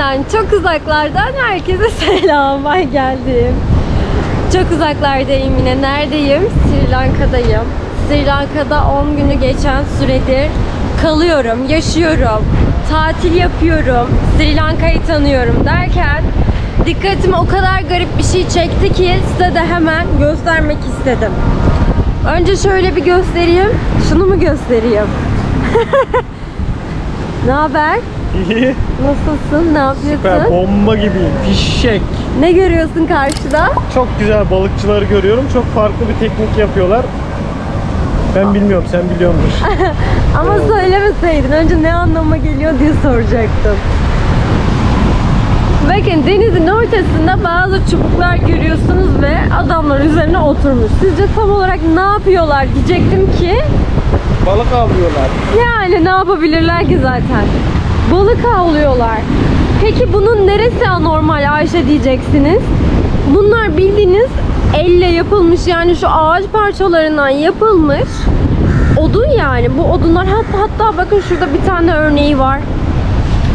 Ülkemden çok uzaklardan herkese selam. Ben geldim. Çok uzaklardayım yine. Neredeyim? Sri Lanka'dayım. Sri Lanka'da 10 günü geçen süredir kalıyorum, yaşıyorum, tatil yapıyorum, Sri Lanka'yı tanıyorum derken dikkatimi o kadar garip bir şey çekti ki size de hemen göstermek istedim. Önce şöyle bir göstereyim. Şunu mu göstereyim? ne haber? İyi. Nasılsın? Ne yapıyorsun? Süper bomba gibiyim. Fişek. Ne görüyorsun karşıda? Çok güzel balıkçıları görüyorum. Çok farklı bir teknik yapıyorlar. Ben bilmiyorum, sen biliyormuş. Ama söylemeseydin önce ne anlama geliyor diye soracaktım. Bakın denizin ortasında bazı çubuklar görüyorsunuz ve adamlar üzerine oturmuş. Sizce tam olarak ne yapıyorlar diyecektim ki Balık avlıyorlar. yani ne yapabilirler ki zaten? Balık avlıyorlar. Peki bunun neresi anormal Ayşe diyeceksiniz? Bunlar bildiğiniz elle yapılmış yani şu ağaç parçalarından yapılmış odun yani. Bu odunlar hatta hatta bakın şurada bir tane örneği var.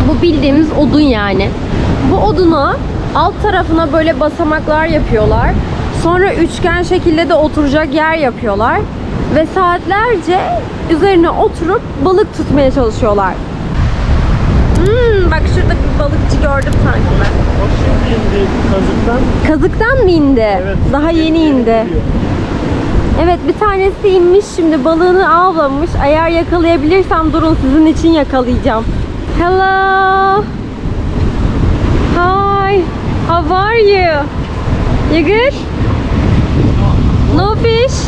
Bu bildiğimiz odun yani. Bu oduna alt tarafına böyle basamaklar yapıyorlar. Sonra üçgen şekilde de oturacak yer yapıyorlar. Ve saatlerce üzerine oturup balık tutmaya çalışıyorlar. Bak şurada bir balıkçı gördüm sanki ben. O şimdi indi kazıktan. Kazıktan mı indi? Evet. Daha yeni indi. gidiyor. Evet bir tanesi inmiş şimdi balığını avlamış. Eğer yakalayabilirsem durun sizin için yakalayacağım. Hello. Hi. How are you? You good? No fish?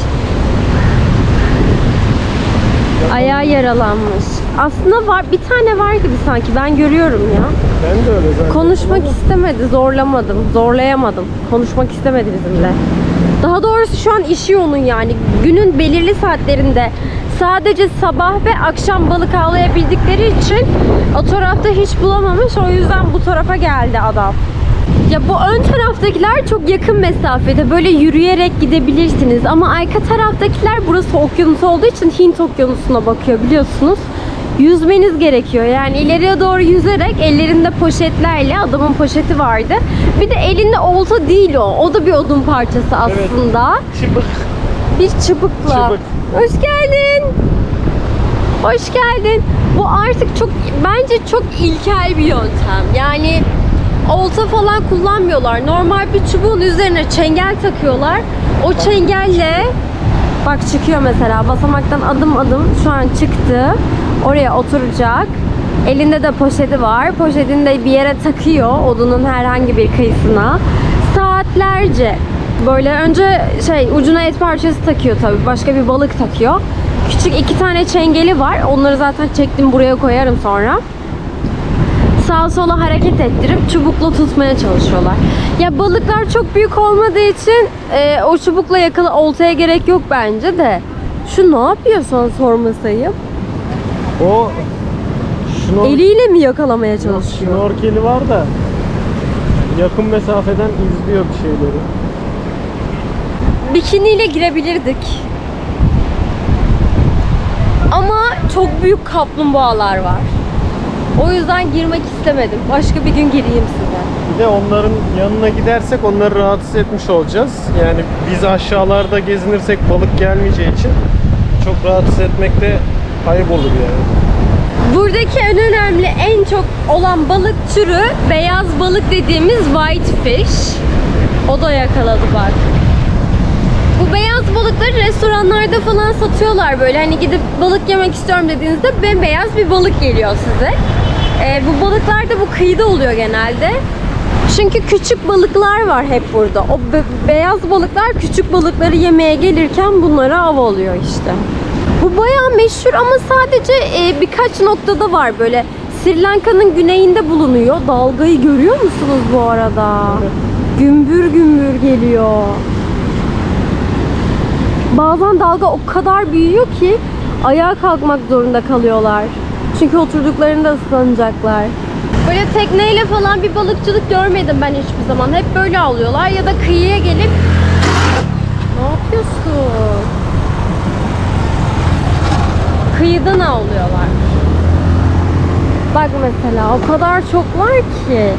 Ayağı yaralanmış. Aslında var bir tane var gibi sanki ben görüyorum ya. Ben de öyle zaten. Konuşmak istemedi, zorlamadım, zorlayamadım. Konuşmak istemedi bizimle. Daha doğrusu şu an işi onun yani. Günün belirli saatlerinde sadece sabah ve akşam balık avlayabildikleri için o tarafta hiç bulamamış. O yüzden bu tarafa geldi adam. Ya bu ön taraftakiler çok yakın mesafede. Böyle yürüyerek gidebilirsiniz. Ama arka taraftakiler burası okyanus olduğu için Hint okyanusuna bakıyor biliyorsunuz. Yüzmeniz gerekiyor. Yani ileriye doğru yüzerek ellerinde poşetlerle adamın poşeti vardı. Bir de elinde olta değil o. O da bir odun parçası aslında. Çıbık. Bir çıbıkla. Çıbık. Hoş geldin. Hoş geldin. Bu artık çok bence çok ilkel bir yöntem. Yani olta falan kullanmıyorlar. Normal bir çubuğun üzerine çengel takıyorlar. O çengelle bak çıkıyor mesela basamaktan adım adım şu an çıktı. Oraya oturacak. Elinde de poşeti var. Poşetini de bir yere takıyor odunun herhangi bir kıyısına. Saatlerce böyle önce şey ucuna et parçası takıyor tabii. Başka bir balık takıyor. Küçük iki tane çengeli var. Onları zaten çektim buraya koyarım sonra sağa sola hareket ettirip çubukla tutmaya çalışıyorlar. Ya balıklar çok büyük olmadığı için e, o çubukla yakala oltaya gerek yok bence de. Şu ne yapıyor son sormasayım? O şnor, Eliyle mi yakalamaya çalışıyor? şnorkeli var da yakın mesafeden izliyor bir şeyleri. Bikiniyle girebilirdik. Ama çok büyük kaplumbağalar var. O yüzden girmek istemedim. Başka bir gün gireyim size. Bir de onların yanına gidersek onları rahatsız etmiş olacağız. Yani biz aşağılarda gezinirsek balık gelmeyeceği için çok rahatsız etmekte ayıp olur yani. Buradaki en önemli, en çok olan balık türü beyaz balık dediğimiz white fish. O da yakaladı bak. Bu beyaz balıkları restoranlarda falan satıyorlar böyle. Hani gidip balık yemek istiyorum dediğinizde bembeyaz bir balık geliyor size. Ee, bu balıklar da bu kıyıda oluyor genelde. Çünkü küçük balıklar var hep burada. O be- beyaz balıklar küçük balıkları yemeye gelirken bunlara av oluyor işte. Bu bayağı meşhur ama sadece e, birkaç noktada var böyle. Sri Lanka'nın güneyinde bulunuyor. Dalgayı görüyor musunuz bu arada? Evet. Gümbür gümbür geliyor. Bazen dalga o kadar büyüyor ki ayağa kalkmak zorunda kalıyorlar. Çünkü oturduklarında ıslanacaklar. Böyle tekneyle falan bir balıkçılık görmedim ben hiçbir zaman. Hep böyle alıyorlar ya da kıyıya gelip ne yapıyorsun? Kıyıdan avlıyorlar. Bak mesela o kadar çok var ki.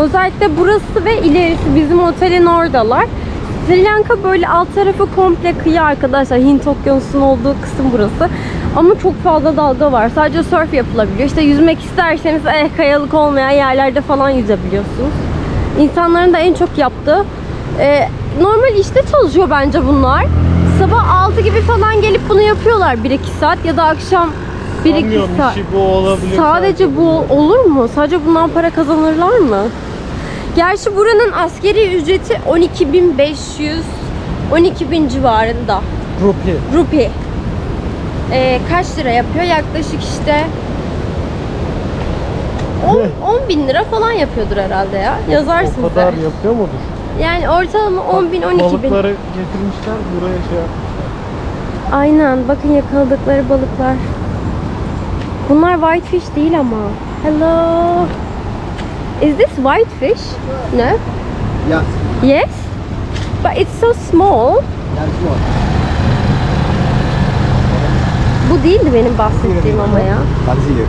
Özellikle burası ve ilerisi bizim otelin oradalar. Sri Lanka böyle alt tarafı komple kıyı arkadaşlar. Hint okyanusunun olduğu kısım burası. Ama çok fazla dalga var. Sadece surf yapılabiliyor. İşte yüzmek isterseniz eh, kayalık olmayan yerlerde falan yüzebiliyorsunuz. İnsanların da en çok yaptığı e, normal işte çalışıyor bence bunlar. Sabah 6 gibi falan gelip bunu yapıyorlar 1-2 saat ya da akşam 1-2 Sanmıyorum saat. bu olabilir. Sadece bu olur mu? Sadece bundan para kazanırlar mı? Gerçi buranın askeri ücreti 12.500 12.000 civarında. Rupi. Rupi. Ee, kaç lira yapıyor? Yaklaşık işte 10, 10 bin lira falan yapıyordur herhalde ya. Yazarsınız. O kadar da. yapıyor mudur? Yani ortalama 10 bin 12 bin. Balıkları getirmişler buraya şey yap- Aynen. Bakın yakaladıkları balıklar. Bunlar whitefish değil ama. Hello. Is this whitefish? No. Yeah, Yes. But it's so small. that's what. Bu değildi benim bahsettiğim ama ya. Consider.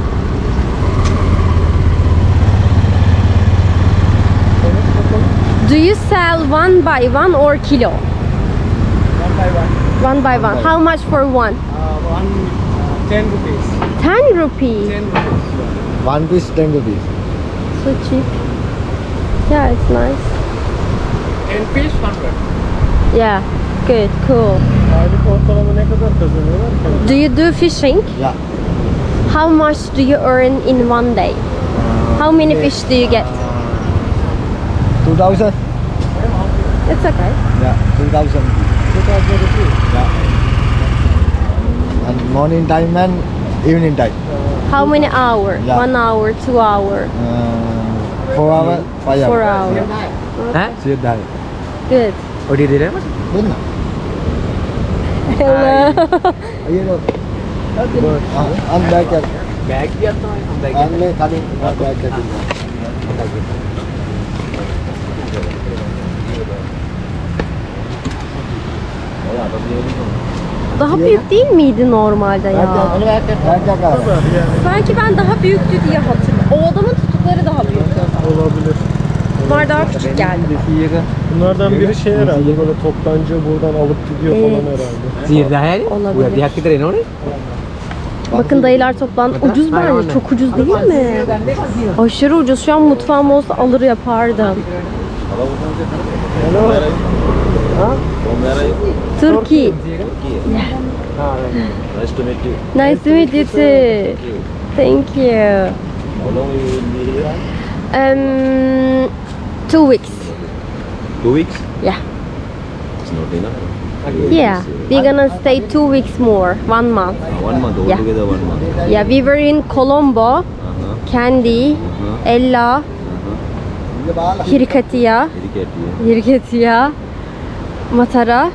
Do you sell one by one or kilo? One by one. One by one. How much for one? Uh, one, uh, 10 rupees. 10 rupees. 10 rupees. One piece 10 rupees. So cheap. Yeah, it's nice. 10 piece 100. Yeah. Good. Cool. Aylık ortalama ne kadar kazanıyorlar ki? Do you do fishing? Yeah. How much do you earn in one day? How many fish do you get? 2,000. It's okay. Yeah, 2,000. 2,000 rupees? Yeah. And morning time and evening time. How many hours? Yeah. One hour, two hour? Uh, four hours. Mm. five hour. Four hours. Yeah. Huh? So you die. Good. Oh, did you remember? Good now. Hello. Are you not? Uh, I'm back at. Back yet? I'm back at. I'm back at. Daha büyük değil miydi normalde ya? Yani Sanki ben daha büyüktü diye hatırlıyorum. O adamın tutukları daha büyüktü. olabilir. Bunlar daha küçük geldi. Bunlardan biri şey herhalde böyle toptancı buradan alıp gidiyor falan herhalde. Gì ra đấy Olabilir. Udah di kita ini Bakın dayılar toplan. Ucuz bence. Çok ucuz değil mi? Aşırı ucuz. Şu an mutfağım olsa alır yapardım. Turkey. Nice to meet you. Nice to meet you too. Thank you. How long you will be here? Um, two weeks. Two weeks? Yeah. It's not enough. Yeah. We're gonna stay two weeks more. One month. Uh, one month, Yeah. altogether one month. Yeah, we were in Colombo, Uh-huh. Candy, Uh-huh. Ella, Hirkatia, Irrigate you. Hirkatia, Matara,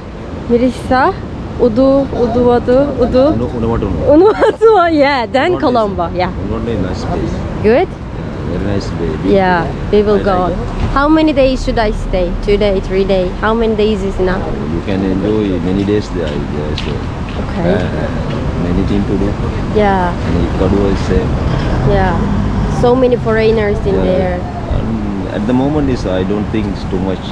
Mirissa, Udu, Udu, Uno, Unavatu. Unuatu, yeah, then Colombo, yeah. Nice place. Good? Very nice day. Yeah, we will I go. like How many days should I stay? Two day, three day? How many days is enough? You can enjoy many days there. There's uh, Okay. many things to do. Yeah, And Ecuador is same. yeah. So many foreigners in Yeah. there. And at the moment is I don't think it's too much.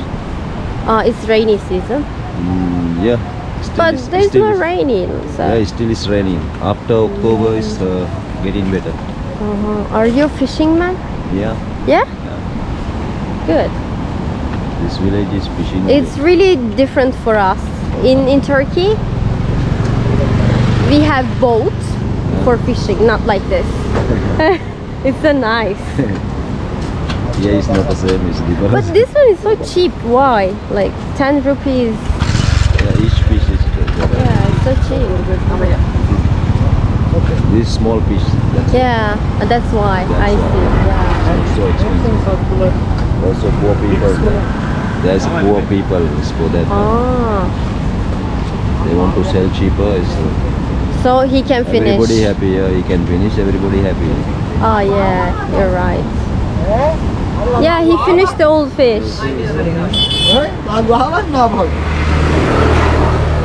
Uh, it's rainy season. Mm, yeah. Still But is- there's still no is- raining, so. Yeah, it still is raining. After October it's uh, getting better. Uh-huh. Are you a fishing man? Yeah. Yeah? Yeah. Good. This village is fishing. It's really different for us. In in Turkey, we have boats for fishing, not like this. it's a nice. Yeah, it's not the same. It's different. But this one is so cheap. Why? Like 10 rupees. yeah, each fish is different. Yeah, it's so cheap. Okay. This small fish. That's Yeah, that's why I see. Yeah. it's so expensive. Sattılar. Also poor people. There's poor people. It's for that. Ah, They want to sell cheaper. It's, so he can finish. everybody happy. Yeah, he can finish. Everybody happy. Oh yeah, you're right. Yeah, he finished the old fish.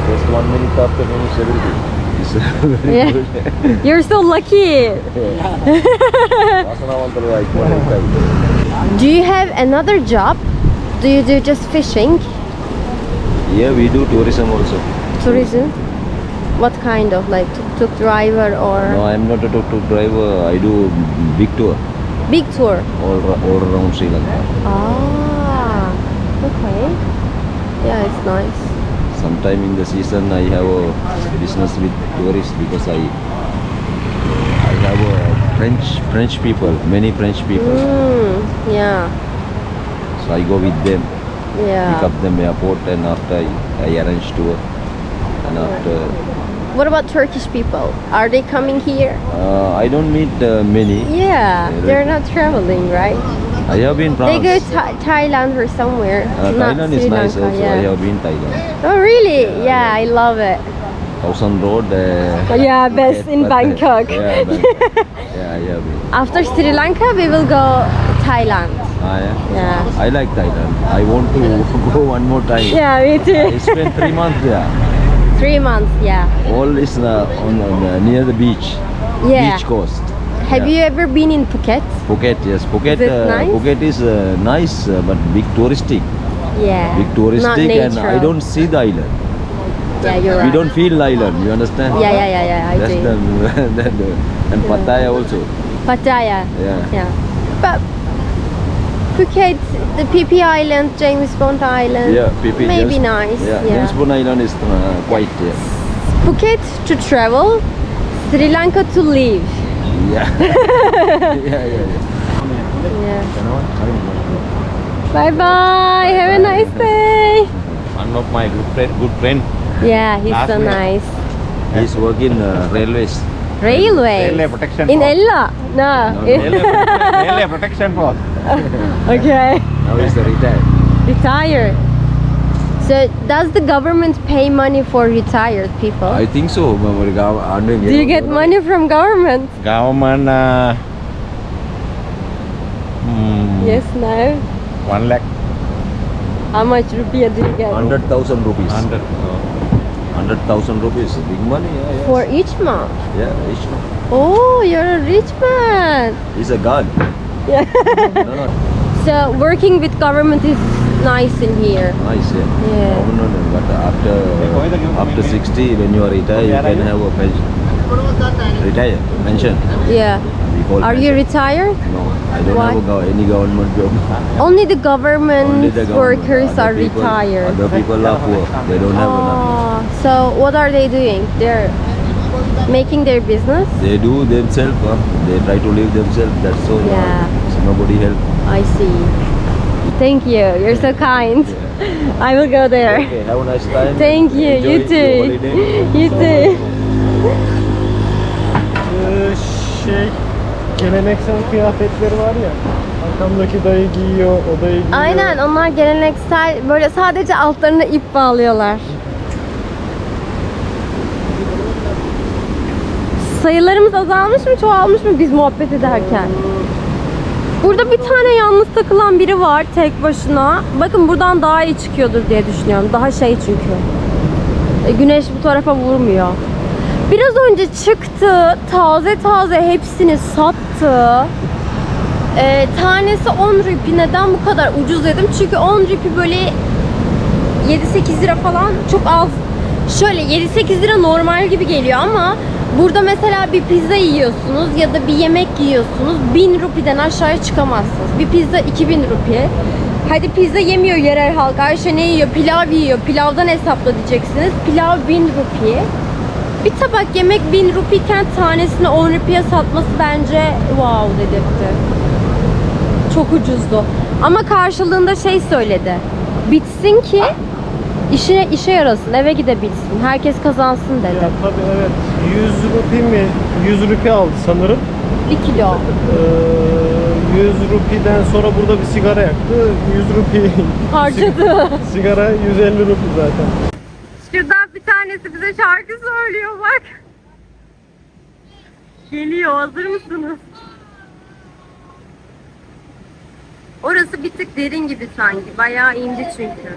Just one minute after finish everything. Yeah. You're so lucky. do you have another job? Do you do just fishing? Yeah, we do tourism also. Tourism? What kind of like tuk-tuk driver or? No, I'm not a tuk-tuk driver. I do big tour big tour? all, all around Sri Lanka. Ah, okay. Yeah, it's nice. Sometime in the season, I have a business with tourists because I I have a French French people, many French people. Mm, yeah, So I go with them, Yeah. pick up them airport, and after I, I arrange tour. And after What about Turkish people? Are they coming here? uh, I don't meet uh, many. Yeah, they- they're not traveling, right? I have been They France. go Tha- Thailand or somewhere. Uh, Thailand is Sri nice Lanka, also. I have been Thailand. Oh, really? Yeah, I love it. Thousand Road. Uh, Yeah, best in Bangkok. yeah, Bangkok. yeah, I have been. After Sri Lanka, we will go Thailand. Ah, yeah. Yeah. I like Thailand. I want to go one more time. Yeah, me too. I spent three months there. Three months, yeah. All is uh, on, on uh, near the beach. Yeah. Beach coast. Have Yeah. you ever been in Phuket? Phuket, yes. Phuket, Is uh, nice? Phuket is uh, nice, uh, but big touristic. Yeah. Big touristic, and I don't see the island. Yeah, you're We don't feel the island. You understand? Yeah, yeah, yeah, yeah. I That's do. the, uh, and Pattaya also. Pattaya. Yeah. Yeah. But Phuket, the PP Island, James Bond Island. Yeah, PP. Maybe James- nice. Yeah, Yeah. James Bond Island is uh, quite. Yeah. Phuket to travel, Sri Lanka to live. Yeah. yeah, yeah, yeah. Yeah. Bye bye. Have a nice day. One of my good friend, good friend, Yeah, he's Last so week. nice. he's working uh, railways. Railway. Railway protection In force. Ella? No. No, in- Railway protection force. okay. Now he's retired. Retired. So does the government pay money for retired people? I think so. but we go- under- Do you get money from government? Government uh, hmm, Yes, no. one lakh How much rupiah do you get? Hundred thousand rupees. hundred. Hundred thousand rupees. Big money. Yeah, yeah. For each month? yeah, each one. Oh, you're a rich man. He's a god. Yeah. no, no, So working with government is nice in here. nice. Yeah. Yeah. No, no, no. But after after sixty, when you are retired, you can have a pension. Retire, pension. Yeah. Are you retired? No, I don't Why? have a, any government job. Only the government Only the government. workers Other are people- retired. Other people are poor. They don't have oh. enough. So what are they doing? They're making their business? They do themselves. Huh? They try to live themselves. That's all. Yeah. So nobody help. I see. Thank you. You're so kind. I will go there. Okay, have a nice time. Thank you. Enjoy you your too. holiday. You too. Ee, şey geleneksel kıyafetleri var ya. Arkamdaki dayı giyiyor, o dayı giyiyor. Aynen onlar geleneksel böyle sadece altlarına ip bağlıyorlar. Sayılarımız azalmış mı çoğalmış mı biz muhabbet ederken? Burada bir tane yalnız takılan biri var tek başına. Bakın buradan daha iyi çıkıyordur diye düşünüyorum. Daha şey çünkü. E, Güneş bu tarafa vurmuyor. Biraz önce çıktı. Taze taze hepsini sattı. Ee, tanesi 10 rupi. Neden bu kadar ucuz dedim? Çünkü 10 rupi böyle 7-8 lira falan çok az. Şöyle 7-8 lira normal gibi geliyor ama burada mesela bir pizza yiyorsunuz ya da bir yemek yiyorsunuz 1000 rupiden aşağıya çıkamazsınız. Bir pizza 2000 rupi. Hadi pizza yemiyor yerel halk. Ayşe ne yiyor? Pilav yiyor. Pilavdan hesapla diyeceksiniz. Pilav 1000 rupi. Bir tabak yemek 1000 rupiyken tanesini 10 rupiye satması bence wow dedirtti. Çok ucuzdu. Ama karşılığında şey söyledi. Bitsin ki işe işe yarasın, eve gidebilsin. Herkes kazansın dedi. Ya tabii evet. 100 rupi mi? 100 rupi aldı sanırım. 1 kilo. Ee, 100 rupiden sonra burada bir sigara yaktı. 100 rupi Harcadı. sigara 150 rupi zaten. Şuradan bir tanesi bize şarkı söylüyor bak. Geliyor, hazır mısınız? Orası bir tık derin gibi sanki. Bayağı indi çünkü.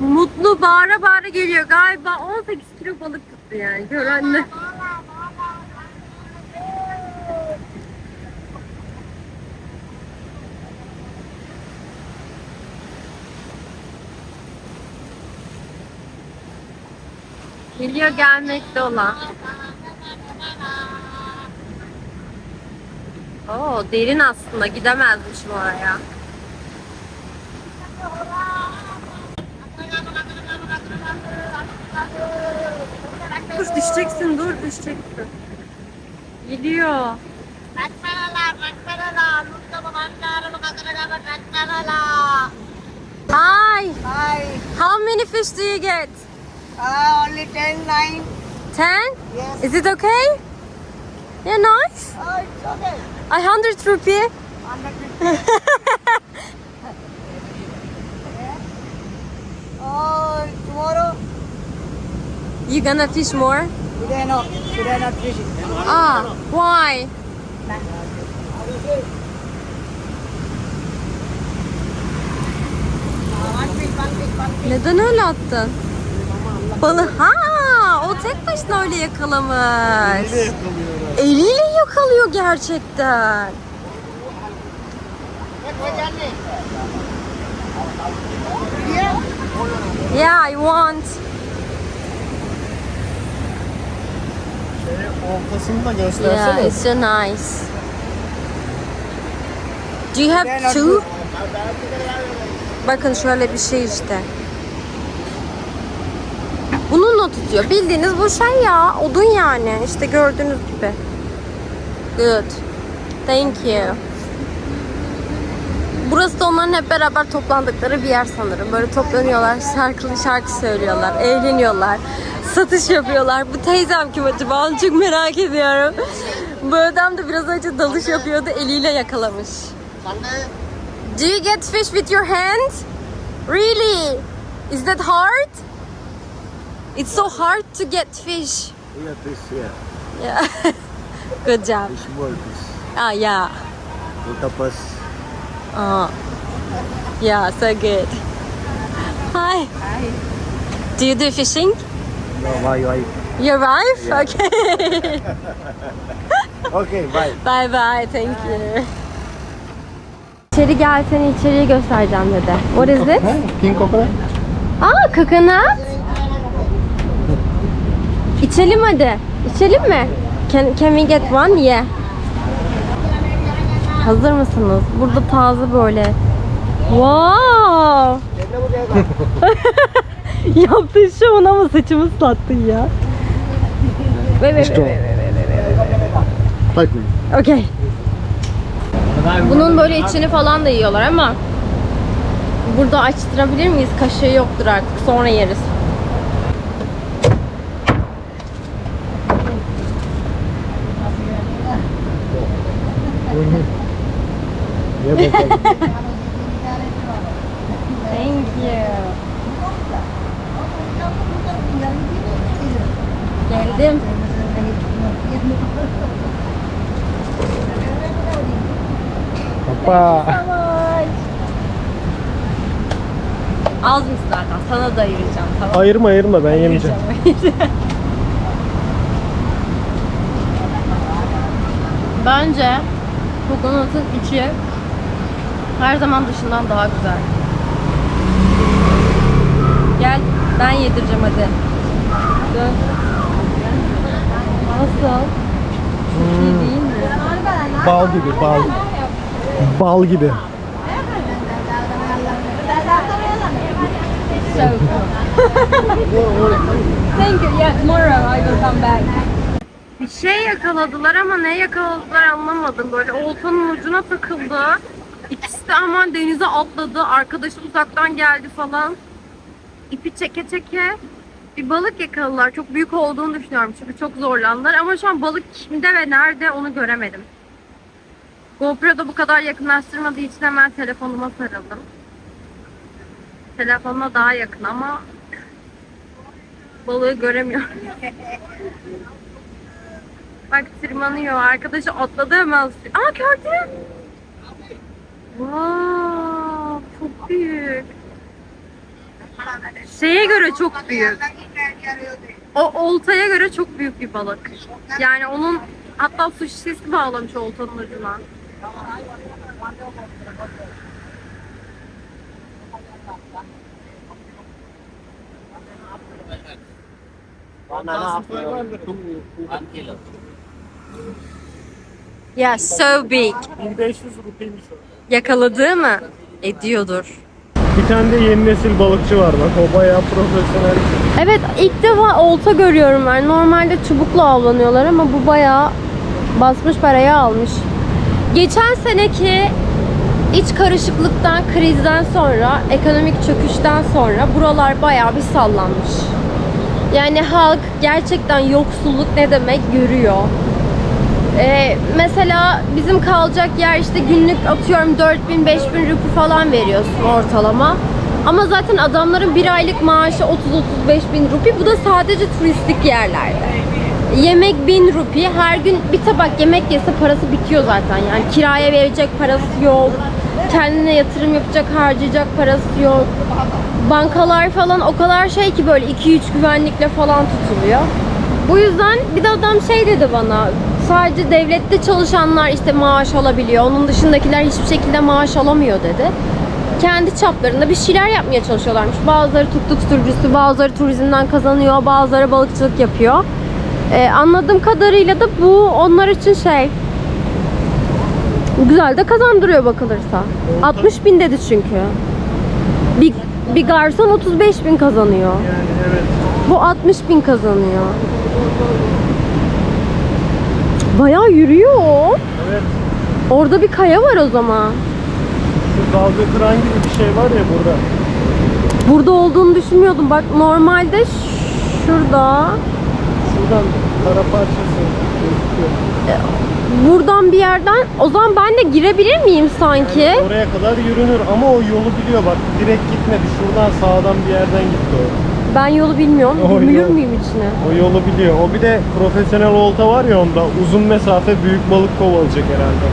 Mutlu bağıra bağıra geliyor. Galiba 18 kilo balık tuttu yani. Görenler. Geliyor gelmekte olan. Oo derin aslında gidemezmişim oraya. Dur düşeceksin dur düşeceksin. Gidiyor. Hi. Hi. How many fish do you get? Uh, only 10, 9. Ten? Yes. Is it okay? Yeah, nice. Oh, it's okay. A hundred rupee. 150. oh, tomorrow? You gonna fish more? Today no. Today not fishing. Ah, why? Neden öyle attın? Balık. Ha, o tek başına öyle yakalamış. Eliyle yakalıyor gerçekten. Yeah, I want. Oltasını da Yeah, göstersene. it's so nice. Do you have two? Bakın şöyle bir şey işte. Bununla tutuyor. Bildiğiniz bu şey ya. Odun yani. İşte gördüğünüz gibi. Good. Thank you. Burası da onların hep beraber toplandıkları bir yer sanırım. Böyle toplanıyorlar, şarkılı şarkı söylüyorlar, eğleniyorlar, satış yapıyorlar. Bu teyzem kim acaba? Onu çok merak ediyorum. Bu adam da biraz önce dalış yapıyordu, eliyle yakalamış. Do you get fish with your hand? Really? Is that hard? It's so hard to get fish. Yeah, fish, yeah. Yeah. Good job. Fish ball, fish. Ah, yeah. Octopus. Uh, yeah, so good. Hi. Do you do fishing? No, why, why? Your wife? Okay. Okay, bye. bye bye. Thank you. İçeri gel seni içeriye göstereceğim dedi. What is it? King coconut. Aa kokonat. İçelim hadi. İçelim mi? Can, can we get one? Yeah. Hazır mısınız? Burada taze böyle. Wow. Yaptığın şu ona mı saçımı ıslattın ya? Ve ve ve ve. Okey. Bunun böyle içini falan da yiyorlar ama burada açtırabilir miyiz? Kaşığı yoktur artık. Sonra yeriz. Thank you. Geldim. Hoppa. Azmış zaten. Sana da ayıracağım. Tamam. Ayırma ayırma ben yemeyeceğim. Bence kokonatın içi her zaman dışından daha güzel. Gel ben yedireceğim hadi. Dön. Nasıl? Çok iyi değil mi? Bal gibi bal. Bal gibi. So Thank you. Yeah, tomorrow I will come back. Bir şey yakaladılar ama ne yakaladılar anlamadım. Böyle oltanın ucuna takıldı. İkisi de aman denize atladı. Arkadaşı uzaktan geldi falan. İpi çeke çeke bir balık yakaladılar. Çok büyük olduğunu düşünüyorum çünkü çok zorlandılar. Ama şu an balık kimde ve nerede onu göremedim. GoPro'da bu kadar yakınlaştırmadığı için hemen telefonuma sarıldım. Telefonuma daha yakın ama balığı göremiyorum. Bak tırmanıyor. Arkadaşı atladı hemen. Aa gördüm. Wow, çok büyük. şeye göre çok büyük. O oltaya göre çok büyük bir balık. Yani onun hatta su şişesi bağlamış oltanın ucuna. Yeah, so big. 1500 rupiymiş o. Yakaladığı mı? Ediyordur. Bir tane de yeni nesil balıkçı var bak o bayağı profesyonel. Evet ilk defa olta görüyorum ben. Normalde çubukla avlanıyorlar ama bu bayağı basmış parayı almış. Geçen seneki iç karışıklıktan, krizden sonra, ekonomik çöküşten sonra buralar bayağı bir sallanmış. Yani halk gerçekten yoksulluk ne demek görüyor. Ee, mesela bizim kalacak yer işte günlük atıyorum 4000 5000 rupi falan veriyorsun ortalama. Ama zaten adamların bir aylık maaşı 30-35 bin rupi. Bu da sadece turistik yerlerde. Yemek 1000 rupi. Her gün bir tabak yemek yese parası bitiyor zaten. Yani kiraya verecek parası yok. Kendine yatırım yapacak, harcayacak parası yok. Bankalar falan o kadar şey ki böyle 2-3 güvenlikle falan tutuluyor. Bu yüzden bir de adam şey dedi bana. Sadece devlette çalışanlar işte maaş alabiliyor. Onun dışındakiler hiçbir şekilde maaş alamıyor dedi. Kendi çaplarında bir şeyler yapmaya çalışıyorlarmış. Bazıları tuk tuk sürücüsü, bazıları turizmden kazanıyor, bazıları balıkçılık yapıyor. Ee, anladığım kadarıyla da bu onlar için şey güzel de kazandırıyor bakılırsa. 60 bin dedi çünkü. Bir, bir garson 35 bin kazanıyor. Yani evet. Bu 60 bin kazanıyor. Bayağı yürüyor. Evet. Orada bir kaya var o zaman. Şu dalga kıran gibi bir şey var ya burada. Burada olduğunu düşünmüyordum. Bak normalde şurada Şuradan kara parçası. Buradan bir yerden o zaman ben de girebilir miyim sanki? Oraya kadar yürünür ama o yolu biliyor bak. Direkt gitmedi. Şuradan sağdan bir yerden gitti o. Ben yolu bilmiyorum. O Gömülür yol. müyüm içine? O yolu biliyor. O bir de profesyonel olta var ya onda. Uzun mesafe büyük balık kovalayacak herhalde.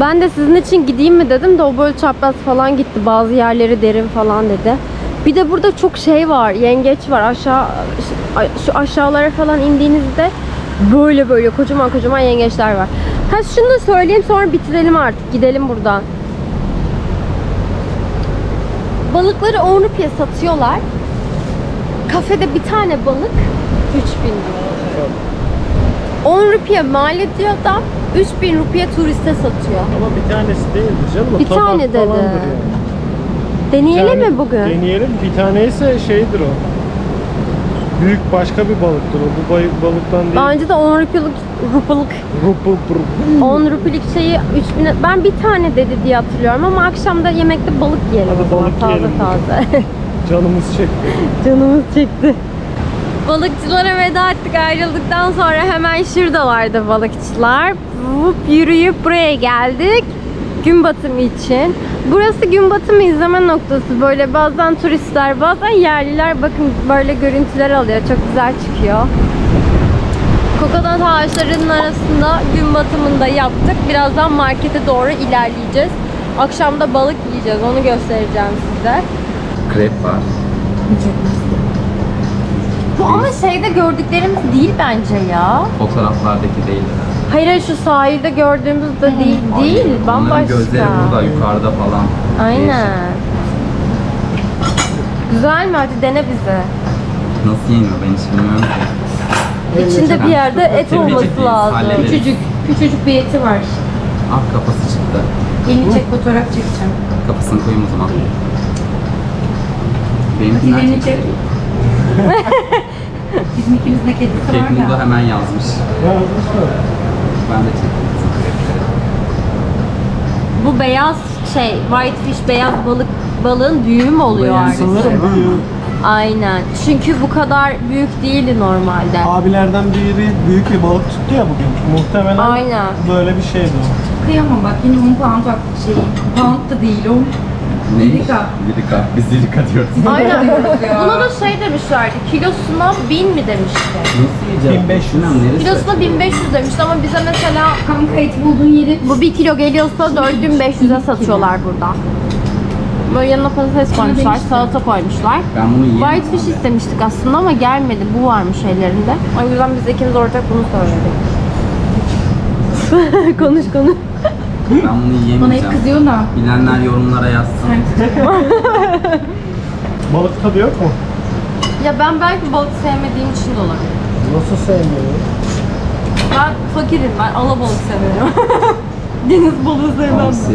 Ben de sizin için gideyim mi dedim de o böyle çapraz falan gitti. Bazı yerleri derin falan dedi. Bir de burada çok şey var. Yengeç var. Aşağı şu aşağılara falan indiğinizde böyle böyle kocaman kocaman yengeçler var. Ha şunu da söyleyeyim sonra bitirelim artık. Gidelim buradan. Balıkları 10 rupiye satıyorlar. Kafede bir tane balık 3000 lira. 10 rupiye mal ediyor adam, 3000 rupiye turiste satıyor. Ama bir tanesi değildir canım. Bir tane dedi. yani. Deneyelim tane- mi bugün? Deneyelim. Bir tane ise şeydir o. Büyük başka bir balıktır o. Bu balıktan değil. Daha önce de 10 rupilik, rupilik, Rupu, rupu. 10 rupilik şeyi 3000 ben bir tane dedi diye hatırlıyorum ama akşam da yemekte balık yiyelim Hadi balık taze yiyelim taze. Canımız çekti. Canımız çekti. Balıkçılara veda ettik ayrıldıktan sonra hemen şuradalardı balıkçılar. Vup yürüyüp buraya geldik. Gün batımı için. Burası gün batımı izleme noktası. Böyle bazen turistler, bazen yerliler bakın böyle görüntüler alıyor. Çok güzel çıkıyor. Kokonat ağaçlarının arasında gün batımında yaptık. Birazdan markete doğru ilerleyeceğiz. Akşam da balık yiyeceğiz. Onu göstereceğim size. Krep var. Bu ama şeyde gördüklerimiz değil bence ya. Fotoğraflardaki değil. Hayır hayır, şu sahilde gördüğümüz de değil değil. Onların Bambaşka. gözleri burada yukarıda falan. Aynen. Güzel mi? Hadi dene bize. Nasıl yeniyor ben hiç bilmiyorum ki. İçinde bir yerde et Temizlik olması değil, lazım. hallederiz. Küçücük, küçücük bir eti var. Ah kafası çıktı. Elini çek fotoğraf çekeceğim. Kafasını koyayım o zaman. Benimkinden Elini çek. Bizim ikimizde kedisi var Kek Mudo ya. hemen yazmış. Yazmış mı? Ben de çektim. Bu beyaz şey, whitefish beyaz balık balığın büyüğü mü oluyor Yani artık? sanırım büyüğü. Aynen. Çünkü bu kadar büyük değildi normalde. Abilerden biri büyük bir balık tuttu ya bugün. Muhtemelen Aynen. böyle bir şeydi o. Kıyamam bak yine 10 pound bak şey, pound da değil 10 Lirika. Lirika. Biz lirika diyoruz. Aynen. Buna da şey demişlerdi. Kilosuna 1000 mi demişti? Nasıl yiyeceğiz? 1500. Bilmem neresi? Kilosuna 1500 demişti ama bize mesela Kanka et bulduğun yeri bu 1 kilo geliyorsa 4500'e satıyorlar burada. Böyle yanına patates koymuşlar, salata koymuşlar. Ben bunu yiyemem. White fish istemiştik aslında ama gelmedi. Bu varmış ellerinde. O yüzden biz ikimiz ortak bunu söyledik. konuş konuş. Ben bunu Bana hep yiyemeyeceğim. kızıyor da. Bilenler yorumlara yazsın. Balık tadı yok mu? Ya ben belki balık sevmediğim için de olabilir. Nasıl sevmiyorum? Ben fakirim, ben alabalık severim. Deniz balığı sevmem. Hamsi.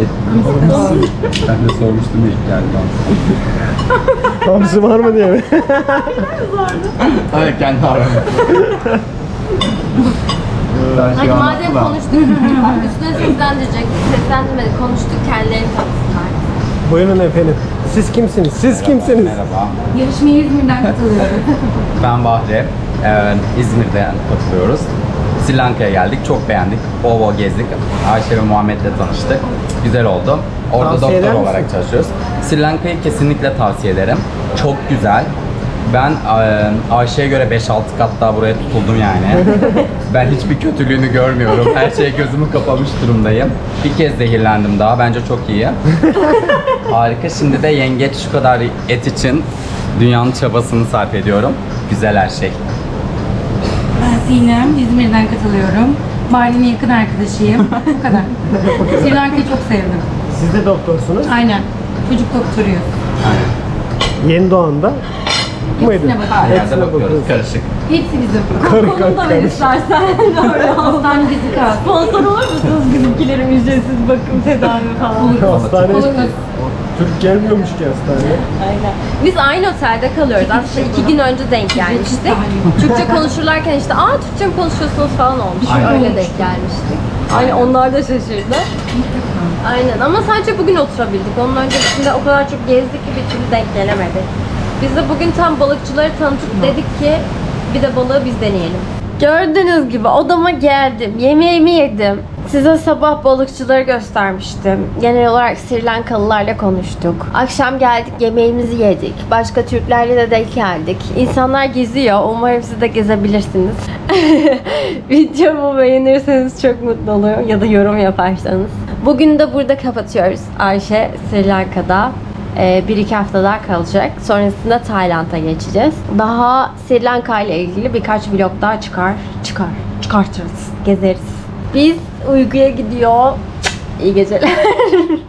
ben de sormuştum ilk geldi hamsi. Hamsi var mı diye mi? Evet kendi Hadi madem konuştuk, üstüne seslendirecek, seslendirmedik, konuştuk, kendilerini tanıtsınlar. Buyurun efendim. Siz kimsiniz? Siz kimsiniz? Merhaba. Yarışmaya İzmir'den katılıyorum. Ben Bahri. Ee, İzmir'den katılıyoruz. Sri Lanka'ya geldik. Çok beğendik. Bol bol gezdik. Ayşe ve Muhammed'le tanıştık. Güzel oldu. Orada Tavsiye eder doktor misin? olarak çalışıyoruz. Sri Lanka'yı kesinlikle tavsiye ederim. Çok güzel. Ben e, Ayşe'ye göre 5-6 kat daha buraya tutuldum yani. ben hiçbir kötülüğünü görmüyorum. Her şeye gözümü kapamış durumdayım. Bir kez zehirlendim daha. Bence çok iyi. Harika. Şimdi de yengeç şu kadar et için dünyanın çabasını sarf ediyorum. Güzel her şey. Ben Sinem, İzmir'den katılıyorum. Bali'nin yakın arkadaşıyım. Bu kadar. Sri Lanka'yı çok sevdim. Siz de doktorsunuz. Aynen. Çocuk doktoruyuz. Yeni doğanda mıydı? Hepsine bakıyoruz. Hepsine. Karışık. Hepsi bizim. Karı karı Onu da ver karış. istersen. Hastane bizi kaldı. Sponsor olur musunuz bizimkilerin ücretsiz bakım tedavi falan? Hastane Oluruz. Türk gelmiyormuş ki hastaneye. Aynen. Biz aynı otelde kalıyoruz. Aslında iki gün önce denk gelmiştik. Türkçe konuşurlarken işte aa Türkçe mi konuşuyorsunuz falan olmuş. Aynen. Öyle denk gelmiştik. Aynen onlar da şaşırdı. Aynen ama sadece bugün oturabildik. Onun öncesinde o kadar çok gezdik ki bir türlü denk gelemedik. Biz de bugün tam balıkçıları tanıtıp dedik ki bir de balığı biz deneyelim. Gördüğünüz gibi odama geldim. Yemeğimi yedim. Size sabah balıkçıları göstermiştim. Genel olarak Sri Lankalılarla konuştuk. Akşam geldik yemeğimizi yedik. Başka Türklerle de denk geldik. İnsanlar geziyor. Umarım siz de gezebilirsiniz. Videomu beğenirseniz çok mutlu olurum. Ya da yorum yaparsanız. Bugün de burada kapatıyoruz. Ayşe Sri Lanka'da. Ee, bir iki hafta daha kalacak. Sonrasında Tayland'a geçeceğiz. Daha Sri Lanka ile ilgili birkaç vlog daha çıkar. Çıkar. Çıkartırız. Gezeriz. Biz uykuya gidiyor. İyi geceler.